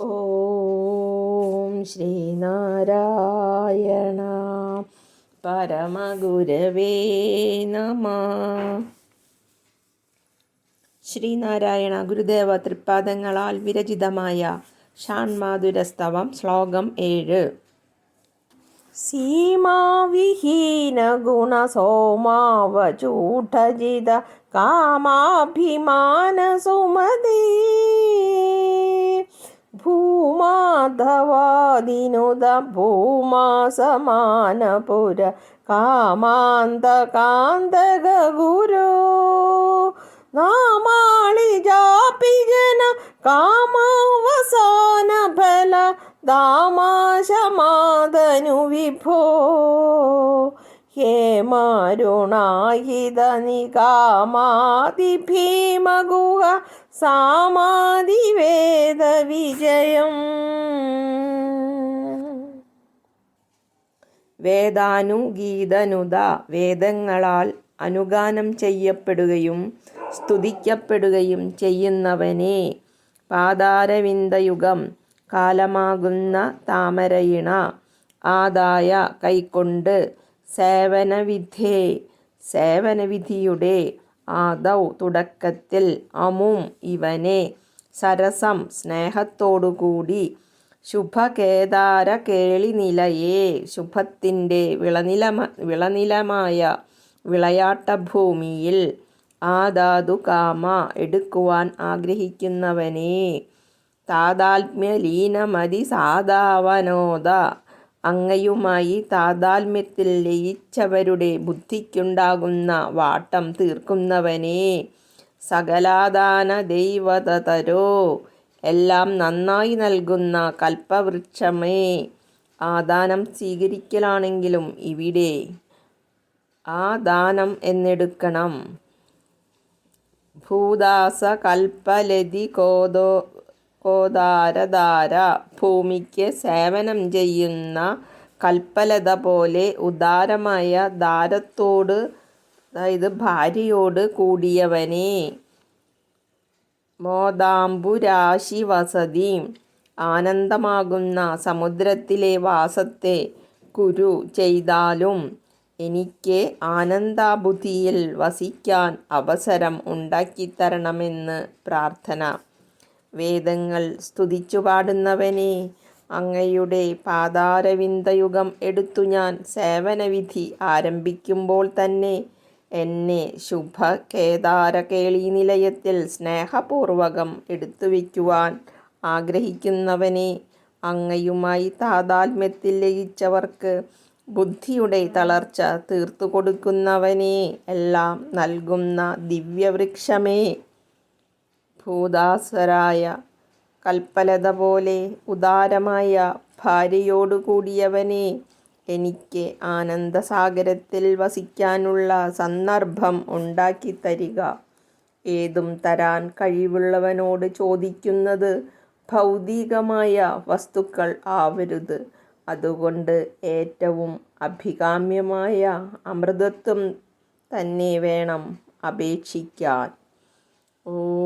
ഓം ശ്രീനാരായണ പരമഗുരവേ നമ. ശ്രീനാരായണ ഗുരുദേവ തൃപ്പാദങ്ങളാൽ വിരചിതമായ ഷാൺമാധുരസ്തവം ശ്ലോകം ഏഴ്. സീമാവിഹീന ഗുണസോമാവചൂഢജിത കാമാഭിമാന സുമതീ ഭൂമാധവാദിനുത ഭൂമാസമാനപുര കാമാന്തകാന്തക ഗുരോ നാമാളി ജാപി ജന കാമാവസാന ഫല ദാമാശമാതനു വിഭോ. ഹേമാരുണായിത സാമാതി വേദ വിജയം വേദാനുഗീതനുത വേദങ്ങളാൽ അനുഗാനം ചെയ്യപ്പെടുകയും സ്തുതിക്കപ്പെടുകയും ചെയ്യുന്നവനെ. പാതാരവിന്ദയുഗം കാലമാകുന്ന താമരയിണ ആദായ കൈക്കൊണ്ട് സേവനവിധേ സേവനവിധിയുടെ ആദൗ തുടക്കത്തിൽ അമും ഇവനെ സരസം സ്നേഹത്തോടുകൂടി ശുഭകേദാര കേളി നിലയെ ശുഭത്തിന്റെ വിളനിലമ വിളനിലമായ വിളയാട്ടഭൂമിയിൽ ആദാതു കാമ എടുക്കുവാൻ ആഗ്രഹിക്കുന്നവനെ താതാത്മ്യലീനമതി സാധാവനോദ അങ്ങയുമായി താതാത്മ്യത്തിൽ ലയിച്ചവരുടെ ബുദ്ധിക്കുണ്ടാകുന്ന വാട്ടം തീർക്കുന്നവനേ സകലാദാന ദൈവതതരോ എല്ലാം നന്നായി നൽകുന്ന കൽപ്പവൃക്ഷമേ. ആദാനം സ്വീകരിക്കലാണെങ്കിലും ഇവിടെ ആ ദാനം എന്നെടുക്കണം. ഭൂദാസ കൽപ്പലതി കോദോ കോദാരധാര ഭൂമിക്ക് സേവനം ചെയ്യുന്ന കൽപ്പലത പോലെ ഉദാരമായ ദാരത്തോട് അതായത് ഭാര്യയോട് കൂടിയവനെ. മോദാംബുരാശി വസതി. ആനന്ദമാകുന്ന സമുദ്രത്തിലെ വാസത്തെ കുരു ചെയ്താലും എനിക്ക് ആനന്ദാബുദ്ധിയിൽ വസിക്കാൻ അവസരം ഉണ്ടാക്കിത്തരണമെന്ന് പ്രാർത്ഥന. വേദങ്ങൾ സ്തുതിച്ചു പാടുന്നവനെ അങ്ങയുടെ പാതാരവിന്ദയുഗം എടുത്തു ഞാൻ സേവനവിധി ആരംഭിക്കുമ്പോൾ തന്നെ എന്നെ ശുഭ കേദാര കേളി നിലയത്തിൽ സ്നേഹപൂർവകം എടുത്തു വയ്ക്കുവാൻ ആഗ്രഹിക്കുന്നവനെ അങ്ങയുമായി താതാത്മ്യത്തിൽ ലയിച്ചവർക്ക് ബുദ്ധിയുടെ തളർച്ച തീർത്തു കൊടുക്കുന്നവനെ എല്ലാം നൽകുന്ന ദിവ്യവൃക്ഷമേ. ഭൂദാസരായ കൽപ്പലത പോലെ ഉദാരമായ ഭാര്യയോടുകൂടിയവനെ എനിക്ക് ആനന്ദസാഗരത്തിൽ വസിക്കാനുള്ള സന്ദർഭം ഉണ്ടാക്കി തരിക ഏതും തരാൻ കഴിവുള്ളവനോട് ചോദിക്കുന്നത് ഭൗതികമായ വസ്തുക്കൾ ആവരുത്. അതുകൊണ്ട് ഏറ്റവും അഭികാമ്യമായ അമൃതത്വം തന്നെ വേണം അപേക്ഷിക്കാൻ. ഓം